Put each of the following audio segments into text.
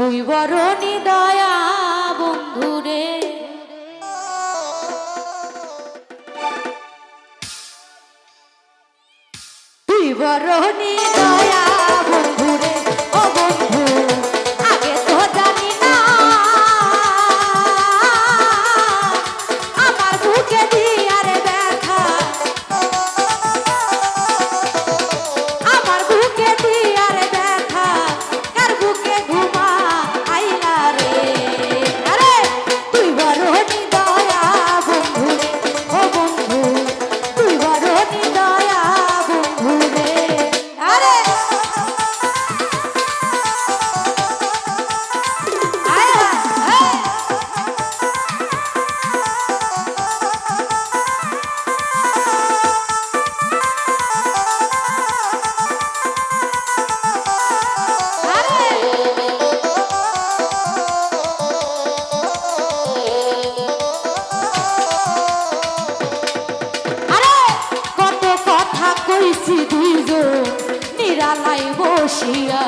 তুই বরণী দয়া বন্ধুরে। তুই বরণী দয়া জানাই বসিয়া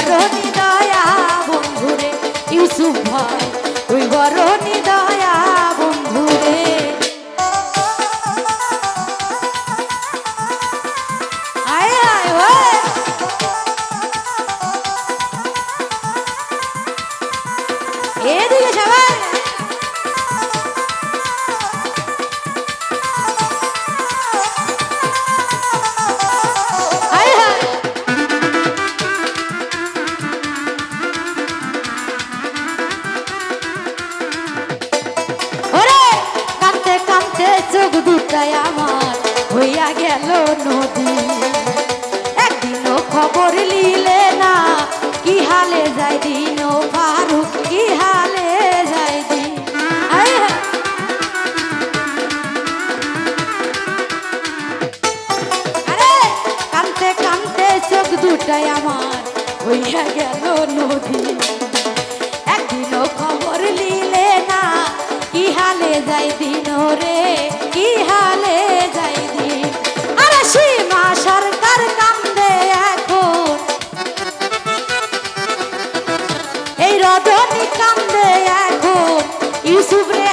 বড় নিদয়া বন্ধুরে ইউসুফ ভাই তুই বড় নিদয়া বইয়া গেল নদী। একদিনও খবর লিলে না, কি হালে যাই দিন রে, কি হালে যাই দিন। আরে সীমা সরকার কান্দে এখন। এই রজনী কান্দে এখন। ইউসুফ রে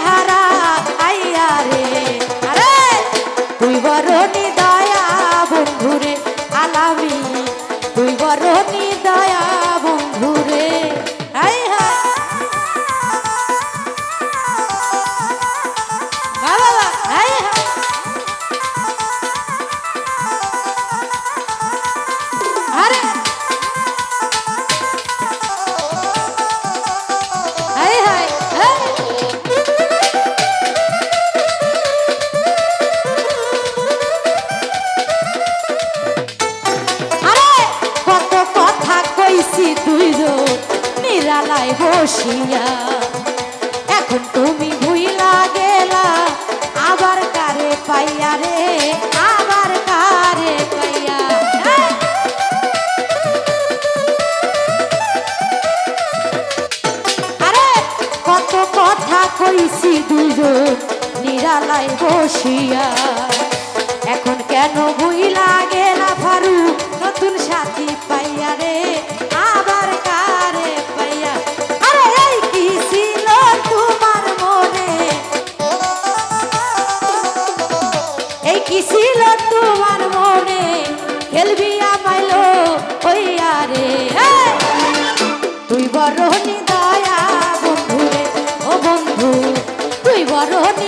এখন তুমি ভুইলা লাগে আবার কারে পাইয়া কারে পাইয়া? আরে, কত কথা কইছি দুজন নিরালায় বসিয়া। এখন কেন ভুইলা গেলা ফারুক? নতুন সাথী পাইয়া রে। কারণে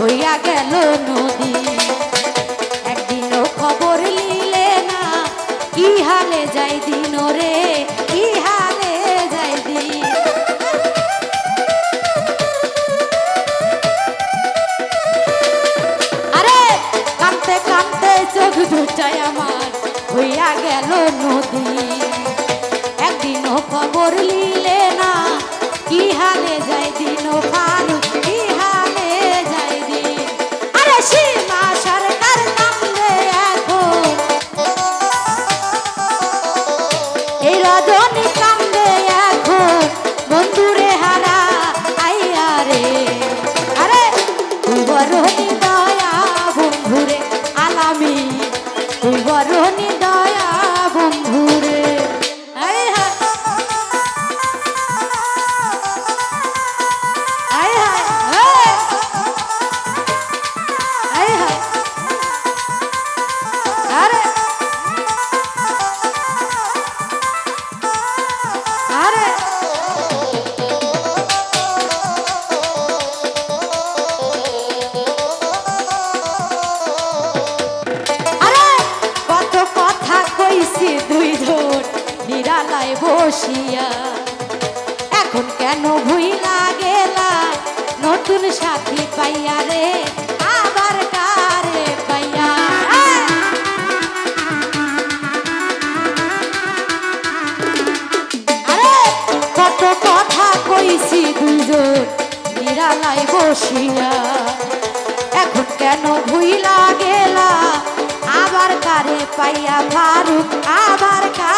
হইয়া গেল নদী। একদিনও খবর নিলে না, কি হালে যাই দিন রে, কি হালে যাই দিন। আরে কানতে কানতে চোখ দুটাই আমার হইয়া গেল নদী। একদিনও খবর নিলে না, কি হালে যাই দিন ফারুক বরণী দয়া বন্ধুরে আলামি। বরণী বসিয়া। এখন কেন ভুইলা গেলা? নতুন সাথী পাইয়া রে, আবার কারে কত কথা কইছি এখন কেন ভুইলা গেলা? আবার কারে পাইয়া ফারুক, আবার কারে